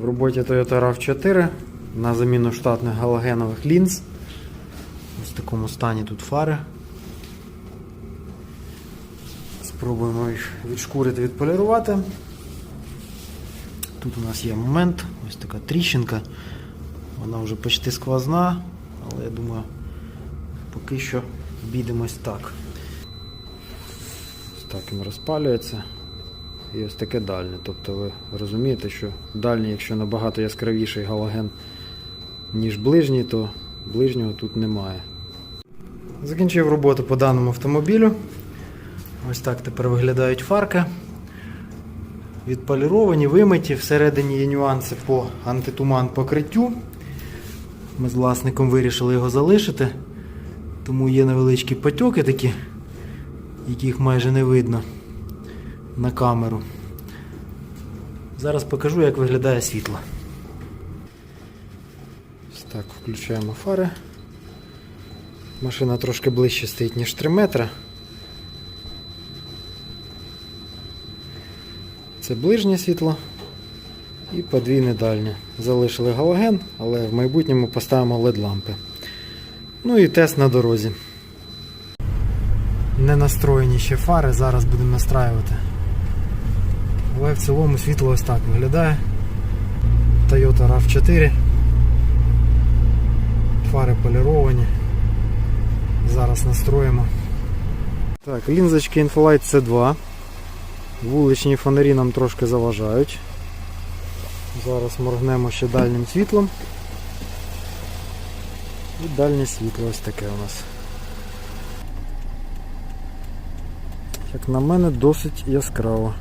В роботі Toyota RAV4 на заміну штатних галогенових лінз. Ось в такому стані тут фари. Спробуємо їх відшкурити, відполірувати. Тут у нас є момент, ось така тріщинка. Вона вже почти сквозна, але я думаю, поки що обійдемось так. Ось так він розпалюється. І ось таке дальнє. Тобто ви розумієте, що дальній, якщо набагато яскравіший галоген, ніж ближній, то ближнього тут немає. Закінчив роботу по даному автомобілю. Ось так тепер виглядають фарки. Відполіровані, вимиті. Всередині є нюанси по антитуман покриттю. Ми з власником вирішили його залишити, тому є невеличкі потьоки такі, яких майже не видно на камеру. Зараз покажу, як виглядає світло. Так, включаємо фари. Машина трошки ближче стоїть, ніж 3 метри. Це ближнє світло і подвійне дальнє. Залишили галоген, але в майбутньому поставимо LED-лампи. Ну і тест на дорозі. Не настроєні ще фари, зараз будемо настраювати. Але в цілому світло ось так виглядає. Toyota RAV4. Фари поліровані. Зараз настроїмо. Так, лінзочки Infolight C2. Вуличні фонарі нам трошки заважають. Зараз моргнемо ще дальнім світлом. І дальнє світло ось таке у нас. Як на мене, досить яскраво.